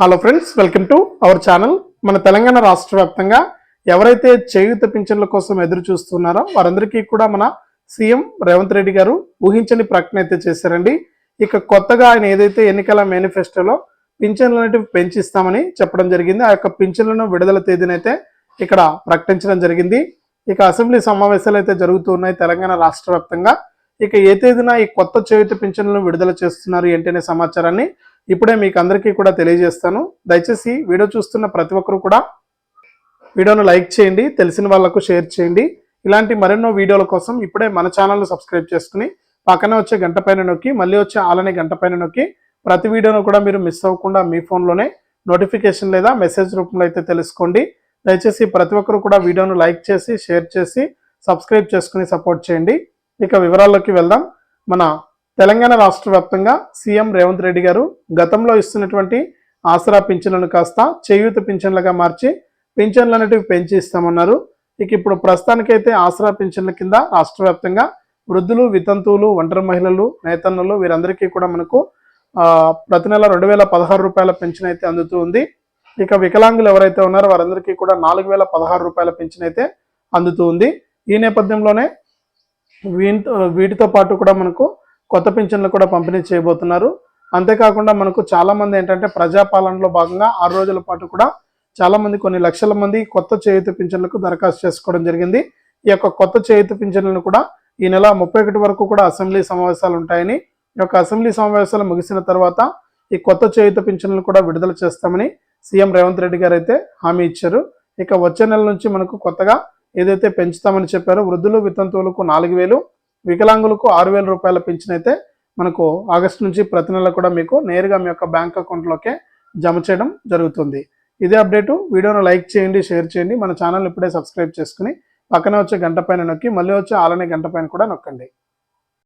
Hello friends welcome to our channel మన తెలంగాణ రాష్ట్ర వ్యాప్తంగా ఎవరైతే చేయూత పింఛన్ల కోసం ఎదురు చూస్తున్నారో వారందరికీ కూడా మన సీఎం రేవంత్ రెడ్డి గారు ఊహించని ప్రకటన అయితే చేశారండి. ఇక కొత్తగా ఆయన ఏదైతే ఎన్నికల మేనిఫెస్టోలో పింఛన్లు అనేటివి పెంచిస్తామని చెప్పడం జరిగింది. ఆ యొక్క పింఛన్లను విడుదల తేదీనైతే ఇక్కడ ప్రకటించడం జరిగింది. ఇక అసెంబ్లీ సమావేశాలు అయితే జరుగుతూ ఉన్నాయి తెలంగాణ రాష్ట్ర వ్యాప్తంగా. ఇక ఏ తేదీన ఈ కొత్త చేయుత పింఛన్లను విడుదల చేస్తున్నారు ఏంటి అనే సమాచారాన్ని ఇప్పుడే మీకు అందరికీ కూడా తెలియజేస్తాను. దయచేసి వీడియో చూస్తున్న ప్రతి ఒక్కరు కూడా వీడియోను లైక్ చేయండి తెలిసిన వాళ్ళకు షేర్ చేయండి. ఇలాంటి మరెన్నో వీడియోల కోసం ఇప్పుడే మన ఛానల్ను సబ్స్క్రైబ్ చేసుకుని పక్కనే వచ్చే గంట పైన నొక్కి మళ్ళీ వచ్చే ఆలనే గంట పైన నొక్కి ప్రతి వీడియోను కూడా మీరు మిస్ అవ్వకుండా మీ ఫోన్లోనే నోటిఫికేషన్ లేదా మెసేజ్ రూపంలో అయితే తెలుసుకోండి. దయచేసి ప్రతి ఒక్కరు కూడా వీడియోను లైక్ చేసి షేర్ చేసి సబ్స్క్రైబ్ చేసుకుని సపోర్ట్ చేయండి. ఇక వివరాల్లోకి వెళ్దాం. మన తెలంగాణ రాష్ట్ర వ్యాప్తంగా సీఎం రేవంత్ రెడ్డి గారు గతంలో ఇస్తున్నటువంటి ఆసరా పింఛన్లను కాస్త చేయూత పింఛన్లుగా మార్చి పింఛన్లు అనేటివి పెంచి ఇస్తామన్నారు ఇక ఇప్పుడు ప్రస్తుతానికైతే ఆసరా పింఛన్ల కింద రాష్ట్ర వ్యాప్తంగా వృద్ధులు వితంతువులు ఒంటరి మహిళలు నేతన్నులు వీరందరికీ కూడా మనకు ప్రతి నెల రెండు వేల పదహారు రూపాయల పెన్షన్ అయితే అందుతూ ఉంది. ఇక వికలాంగులు ఎవరైతే ఉన్నారో వారందరికీ కూడా నాలుగు వేల పదహారు రూపాయల పెన్షన్ అయితే అందుతూ ఉంది. ఈ నేపథ్యంలోనే వీటితో పాటు కూడా మనకు కొత్త పింఛన్లు కూడా పంపిణీ చేయబోతున్నారు. అంతేకాకుండా మనకు చాలా మంది ఏంటంటే ప్రజాపాలనలో భాగంగా ఆరు రోజుల పాటు కూడా చాలా మంది కొన్ని లక్షల మంది కొత్త చేయుత పింఛన్లకు దరఖాస్తు చేసుకోవడం జరిగింది. ఈ యొక్క కొత్త చేయూత పింఛన్లను కూడా ఈ నెల ముప్పై ఒకటి వరకు కూడా అసెంబ్లీ సమావేశాలు ఉంటాయని ఈ యొక్క అసెంబ్లీ సమావేశాలు ముగిసిన తర్వాత ఈ కొత్త చేయుత పింఛన్లను కూడా విడుదల చేస్తామని సీఎం రేవంత్ రెడ్డి గారు అయితే హామీ ఇచ్చారు. ఇక వచ్చే నెల నుంచి మనకు కొత్తగా ఏదైతే పెంచుతామని చెప్పారో వృద్ధులు వితంతువులకు నాలుగు వేలు వికలాంగులకు ఆరు వేల రూపాయల పింఛన్ అయితే మనకు ఆగస్టు నుంచి ప్రతి నెల కూడా మీకు నేరుగా మీ యొక్క బ్యాంక్ అకౌంట్లోకే జమ చేయడం జరుగుతుంది. ఇదే అప్డేటు. వీడియోను లైక్ చేయండి షేర్ చేయండి. మన ఛానల్ ఇప్పుడే సబ్స్క్రైబ్ చేసుకుని పక్కనే వచ్చే గంట పైన నొక్కి మళ్ళీ వచ్చే ఆలనే గంట పైన కూడా నొక్కండి.